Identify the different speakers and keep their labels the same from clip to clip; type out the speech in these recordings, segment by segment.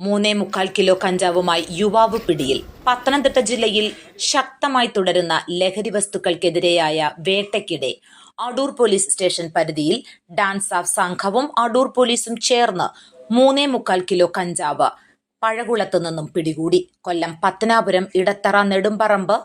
Speaker 1: മൂന്നേ മുക്കാൽ കിലോ കഞ്ചാവുമായി യുവാവ് പിടിയിൽ. പത്തനംതിട്ട ജില്ലയിൽ ശക്തമായി തുടരുന്ന ലഹരി വസ്തുക്കൾക്കെതിരെയായ വേട്ടയ്ക്കിടെ അടൂർ പോലീസ് സ്റ്റേഷൻ പരിധിയിൽ ഡാൻസ് ഓഫ് സംഘവും അടൂർ പോലീസും ചേർന്ന് മൂന്നേ മുക്കാൽ കിലോ കഞ്ചാവ് പഴകുളത്തു നിന്നും പിടികൂടി. കൊല്ലം പത്തനാപുരം ഇടത്തറ നെടുമ്പറമ്പ്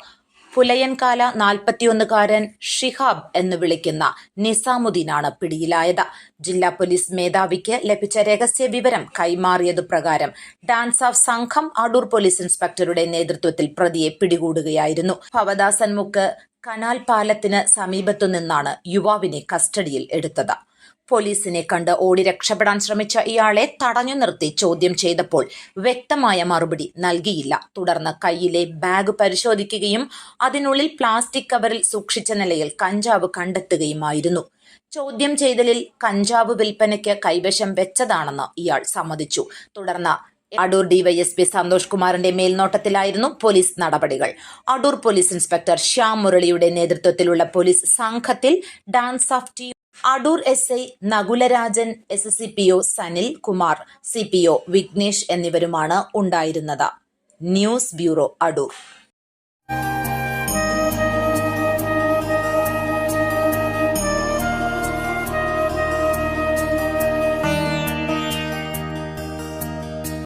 Speaker 1: പുലയൻകാല നാൽപ്പത്തിയൊന്നുകാരൻ ഷിഹാബ് എന്ന് വിളിക്കുന്ന നിസാമുദ്ദീനാണ് പിടിയിലായത്. ജില്ലാ പോലീസ് മേധാവിക്ക് ലഭിച്ച രഹസ്യ വിവരം കൈമാറിയതു പ്രകാരം ഡാൻസ് ഓഫ് സംഘം അടൂർ പോലീസ് ഇൻസ്പെക്ടറുടെ നേതൃത്വത്തിൽ പ്രതിയെ പിടികൂടുകയായിരുന്നു. ഭവദാസൻമുക്ക് കനാൽ പാലത്തിന് സമീപത്തു നിന്നാണ് യുവാവിനെ കസ്റ്റഡിയിൽ എടുത്തത്. പോലീസിനെ കണ്ട് ഓടി രക്ഷപ്പെടാൻ ശ്രമിച്ച ഇയാളെ തടഞ്ഞു നിർത്തി ചോദ്യം ചെയ്തപ്പോൾ വ്യക്തമായ മറുപടി നൽകിയില്ല. തുടർന്ന് കയ്യിലെ ബാഗ് പരിശോധിക്കുകയും അതിനുള്ളിൽ പ്ലാസ്റ്റിക് കവറിൽ സൂക്ഷിച്ച നിലയിൽ കഞ്ചാവ് കണ്ടെത്തുകയുമായിരുന്നു. ചോദ്യം ചെയ്തലിൽ കഞ്ചാവ് വിൽപ്പനയ്ക്ക് കൈവശം വെച്ചതാണെന്ന് ഇയാൾ സമ്മതിച്ചു. തുടർന്ന് അടൂർ ഡിവൈഎസ്പി സന്തോഷ് കുമാറിന്റെ മേൽനോട്ടത്തിലായിരുന്നു പോലീസ് നടപടികൾ. അടൂർ പോലീസ് ഇൻസ്പെക്ടർ ശ്യാം മുരളിയുടെ നേതൃത്വത്തിലുള്ള പോലീസ് സംഘത്തിൽ DANSAF T Adoor S I Nakularajan S S C P O Sanil Kumar C P O Vignesh എന്നിവരുമാണ് ഉണ്ടായിരുന്നത്. News bureau Adoor.